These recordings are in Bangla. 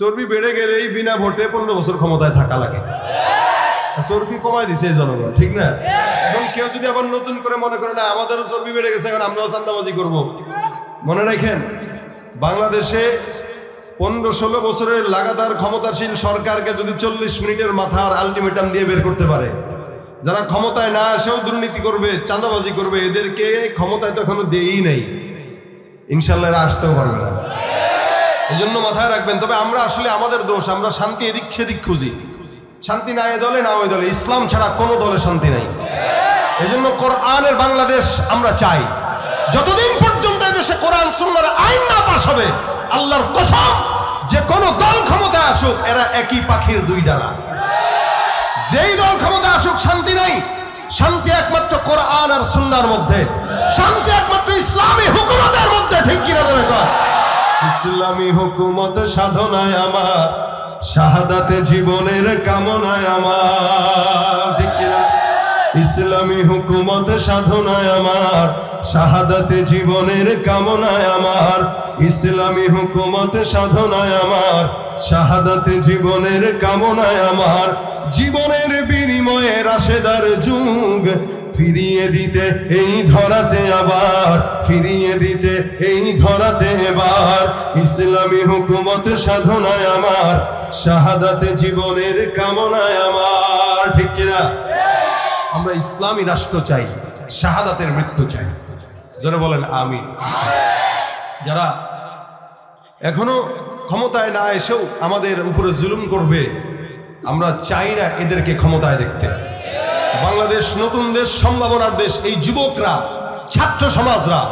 চর্বি বেড়ে গেলেই বিনা ভোটে পনেরো বছর ক্ষমতায় থাকা লাগে। চর্বি কমায় দিছে এই জনগণ, ঠিক না? এখন কেউ যদি আবার নতুন করে মনে করে, না, আমাদেরও চর্বি বেড়ে গেছে, এখন আমরাও চান্দাবাজি করব। মনে রাখেন, বাংলাদেশে পনেরো ষোলো বছরের লাগাতার ক্ষমতাসীন সরকারকে যদি চল্লিশ মিনিটের মাথার আলটিমেটাম দিয়ে বের করতে পারে, যারা ক্ষমতায় না আসেও দুর্নীতি করবে, চাঁদাবাজি করবে, এদেরকে ক্ষমতায় তো এখনও দেই নাই। ইনশাল্লাহ আসতেও পারবে না। এই জন্য মাথায় রাখবেন, তবে আমরা আসলে আমাদের দোষ, আমরা শান্তি এদিক সেদিক খুঁজি। শান্তি না এ দলে না ওই দলে। ইসলাম ছাড়া কোনো দলে শান্তি নাই। এই জন্য কোরআনের বাংলাদেশ আমরা চাই। যতদিন পর্যন্ত এদেশে কোরআন, সুন্নার আইন না পাশ হবে, আল্লাহর কসম, যে কোনো দল ক্ষমতায় আসুক, এরা একই পাখির দুই ডানা। যেই দল ক্ষমতা আসুক, শান্তি নাই। শান্তি একমাত্র কোরআন আর সুন্নার মধ্যে। শান্তি একমাত্র ইসলামী হুকুমতের মধ্যে, ঠিক কিনা ধরে কর ইসলামী হুকুমত সাধনায় আমার, শাহাদাতে জীবনের কামনায় আমার। ইসলামী হুকুমত সাধনায় আমার, শাহাদাতে জীবনের কামনায় আমার। ইসলামী হুকুমত সাধনায় আমার, শাহাদাতে জীবনের কামনায় আমার। জীবনের বিনিময়ে রাশেদার যুগ ফিরিয়ে দিতে, এই ধরাতে আবার, ফিরিয়ে দিতে, এই ধরাতে এবার। ইসলামী হুকুমত সাধনায় আমার, শাহাদাতে জীবনের কামনায় আমার। ঠিক কিনা? আমরা ইসলামী রাষ্ট্র চাই, শাহাদাতের মৃত্যু চাই। জোরে বলেন আমি যারা এখনও ক্ষমতায় না এসেও আমাদের উপরে জুলুম করবে, আমরা চাই না এদেরকে ক্ষমতায় দেখতে। বাংলাদেশ নতুন দেশ, সম্ভাবনার দেশ, এই যুবকরা, ছাত্র সমাজরা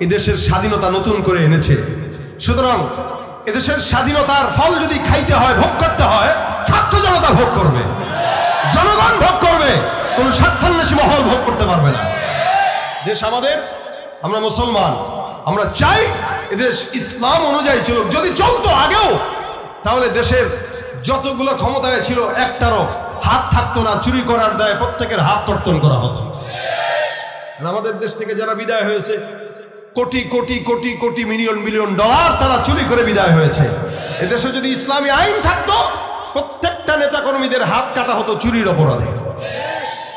এদেশের স্বাধীনতা নতুন করে এনেছে। সুতরাং এদেশের স্বাধীনতার ফল যদি খাইতে হয়, ভোগ করতে হয়, ছাত্র জনতা ভোগ করবে। জনগণ ভোগ করবে। কোন স্বার্থান্বেষী মহল ভোগ করতে পারবে না। দেশ আমাদের, আমরা মুসলমান। আমরা চাই এদেশ ইসলাম অনুযায়ী চলুক। যদি চলতো আগেও, তাহলে দেশের যতগুলো ক্ষমতায় ছিল, একটারও হাত থাকতো না, চুরি করার দায় প্রত্যেকের হাত কর্তন করা হতো। আমাদের দেশ থেকে যারা বিদায় হয়েছে, crore crore crore crore, million million dollar তারা চুরি করে বিদায় হয়েছে। এদেশে যদি ইসলামী আইন থাকতো, প্রত্যেকটা নেতাকর্মীদের হাত কাটা হতো চুরির অপরাধে।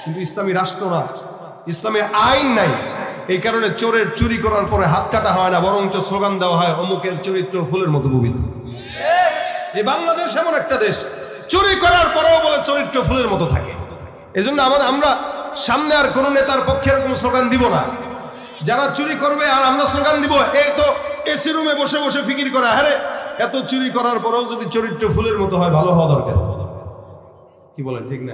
কিন্তু ইসলামী রাষ্ট্র না, ইসলামী আইন নাই। এই কারণে চোরের চুরি করার পরে হাত কাটা হয় না, বরঞ্চ স্লোগান দেওয়া হয়, অমুকের চরিত্র ফুলের মতো পবিত্র এই বাংলাদেশ এমন একটা দেশ চুরি করার পরেও বলে চরিত্র ফুলের মতো থাকে। এজন্য আমাদের আমরা সামনে আর কোনো নেতার পক্ষে এরকম স্লোগান দিব না। যারা চুরি করবে আর আমরা স্লোগান দিব, এই তো এসি রুমে বসে বসে ফিকির করা। হ্যাঁ এত চুরি করার পরেও যদি চরিত্র ফুলের মতো হয়, ভালো হওয়া দরকার। কি বলেন, ঠিক না?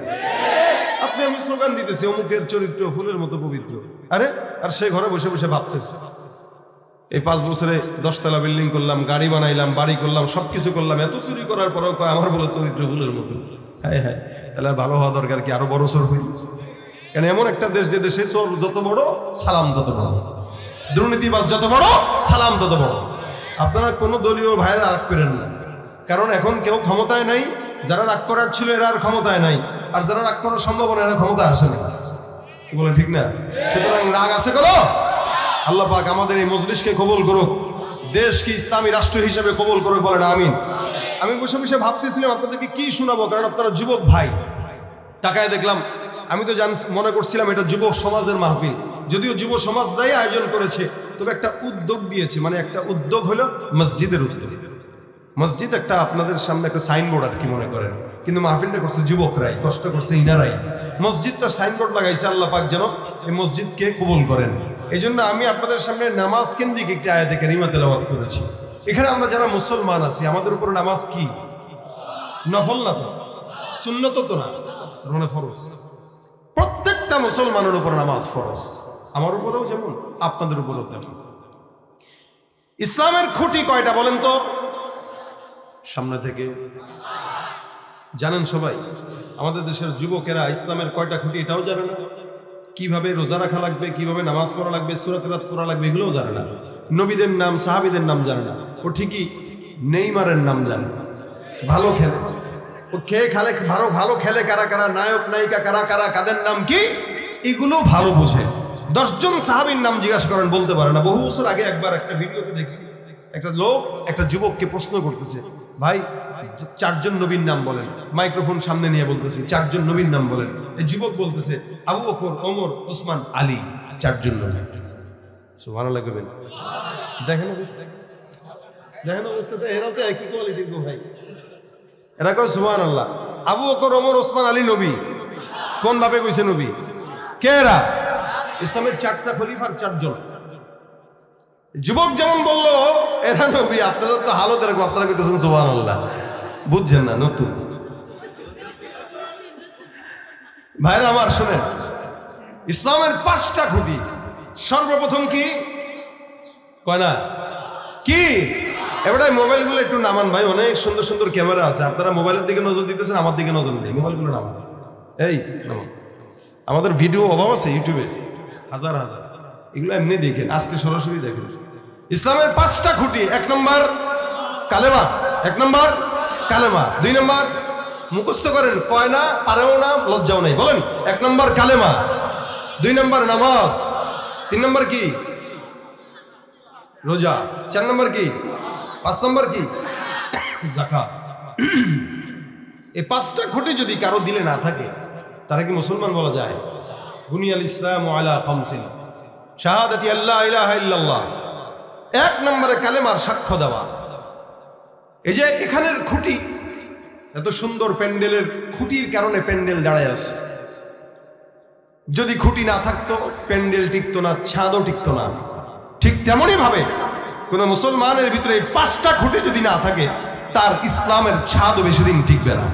আপনি আমি স্লোগান দিতেছি, অমুকের চরিত্র ফুলের মতো পবিত্র। আরে, আর সে ঘরে বসে বসে ভাবতেছে। এই পাঁচ বছরে দশতলা বিল্ডিং করলাম, গাড়ি বানাইলাম, বাড়ি করলাম সব কিছু করলাম। এত চুরি করার পরেও আমার বলে চরিত্র ভুলের মতো হ্যাঁ হ্যাঁ তাহলে আর ভালো হওয়া দরকার কি? আরও বড় চোর হইল কারণ এমন একটা দেশ যে দেশে চোর যত বড়, সালাম তত বড়। দুর্নীতিবাজ যত বড়, সালাম তত বড়। আপনারা কোনো দলীয় ভাইয়েরা রাগ করেন না। কারণ এখন কেউ ক্ষমতায় নাই, যারা রাগ করার ছিল এরা আর ক্ষমতায় নাই, আর যারা রাগ করার সম্ভাবনা এরা ক্ষমতায় আসে না কি বলেন ঠিক না? সুতরাং রাগ আছে কোনো? আল্লাহ পাক আমাদের এই মজলিসকে কবুল করুক। দেশকে ইসলামী রাষ্ট্র হিসেবে কবুল করুক বলেন, আমিন। আমি বসে বসে ভাবতেছিলাম আপনাদেরকে কি শোনাবো, কারণ আপনারা যুবক ভাই। টাকায় দেখলাম, আমি তো জান মনে করছিলাম এটা যুব সমাজের মাহফিল। যদিও যুব সমাজরাই আয়োজন করেছে, তবে একটা উদ্যোগ দিয়েছে। মানে একটা উদ্যোগ হলো মসজিদের উদ্যোগ। মসজিদ একটা আপনাদের সামনে একটা সাইনবোর্ড আর কি মনে করেন। কিন্তু মাহফিলটা করছে যুবকরাই, কষ্ট করছে ইনারাই। মসজিদটা সাইনবোর্ড লাগাইছে আল্লাহ পাক যেন এই মসজিদকে কবুল করেন। এই জন্য আমি আপনাদের সামনে নামাজ কেন্দ্রিক একটি আয়াতে কারিমা তেলাওয়াত করেছি। এখানে আমরা যারা মুসলমান আছি, আমাদের উপর নামাজ কি? নফল না তো? সুন্নত তো না? মানে ফরজ। প্রত্যেকটা মুসলমানের উপর নামাজ ফরজ। আমার উপরেও যেমন, আপনাদের উপরেও তেমন। ইসলামের খুঁটি কয়টা বলেন তো? সামনে থেকে। জানেন সবাই, আমাদের দেশের যুবকেরা ইসলামের কয়টা খুঁটি এটাও জানে না। কীভাবে রোজা রাখা লাগবে, কীভাবে নামাজ পড়া লাগবে সুরাত রাত পড়া লাগবে, এগুলোও জানে না। নবীদের নাম, সাহাবিদের নাম জানে না। ও ঠিকই নেইমারের নাম জানে না। ভালো খেলে। ও খেয়ে খেলে, ভালো ভালো খেলে কারা কারা, নায়ক, নায়িকা, কারা কারা, কাদের নাম কি? এগুলো ভালো বোঝে। দশজন সাহাবীর নাম জিজ্ঞাসা করেন, বলতে পারে না। বহু বছর আগে একবার একটা ভিডিওতে দেখছি, একটা লোক, একটা যুবককে প্রশ্ন করতেছে ভাই চারজন নবীর নাম বলেন, মাইক্রোফোন সামনে নিয়ে বলতেছি, চারজন নবীর নাম বলেন। এই যুবক বলতেছে, আবু বকর, ওমর ওসমান আলী, চারজন নবী। ভালো লাগবে দেখেন অবস্থা। দেখেন অবস্থাতে এরাও তো একই কোয়ালিটির গো ভাই। এরা কয় সুবহান আল্লাহ আবু বকর, ওমর ওসমান আলী নবী। কোন ভাবে কইছে নবী? কে এরা? ইসলামের চারটা খলিফার চারজন। যুবক যেমন বলল এরা নবী আপনাদের তো হালত এরকম আপনারা কইতেছেন সুবহান আল্লাহ বুঝছেন না নতুন। ভাইরা আমার শুনেন ইসলামের পাঁচটা খুঁটি। সর্বপ্রথম কি? কয় না? কি? এবারে মোবাইলগুলো একটু নামান ভাই অনেক সুন্দর সুন্দর ক্যামেরা আছে। আপনারা মোবাইলের দিকে নজর দিতেছেন আমার দিকে নজর নেই মোবাইলগুলো নামান। এই নামান। আমাদের ভিডিও অভাব আছে ইউটিউবে। হাজার হাজার। এগুলো এমনি দেখেন আজকে সরাসরি দেখেন। ইসলামের পাঁচটা খুঁটি, এক নম্বর কালেমা, এক নম্বর কালেমা, দুই নম্বর মুখস্থ করেন, কয় না, পারেও না, লজ্জাও নেই, বলেন, এক নম্বর কালেমা, দুই নম্বর নামাজ, তিন নম্বর কি? রোজা, চার নম্বর কি? পাঁচ নম্বর কি? জাকা এই পাঁচটা খুঁটি যদি কারও দিলে না থাকে, তারা কি মুসলমান বলা যায়? বুনিয়াল ইসলাম আলা খামসিন। শাহাদাতি আল্লাহ ইলাহা ইল্লাল্লাহ। এক নম্বরে কালেমার সাক্ষ্য দেওয়া। এই যে এখানের খুঁটি, এত সুন্দর প্যান্ডেলের খুঁটির কারণে প্যান্ডেল দাঁড়ায় আছে। যদি খুঁটি না থাকতো, প্যান্ডেল টিকতো না, ছাদও টিকতো না। ঠিক তেমনই ভাবে কোন মুসলমানের ভিতরে পাঁচটা খুঁটি যদি না থাকে, তার ইসলামের ছাদও বেশি দিন টিকবে না।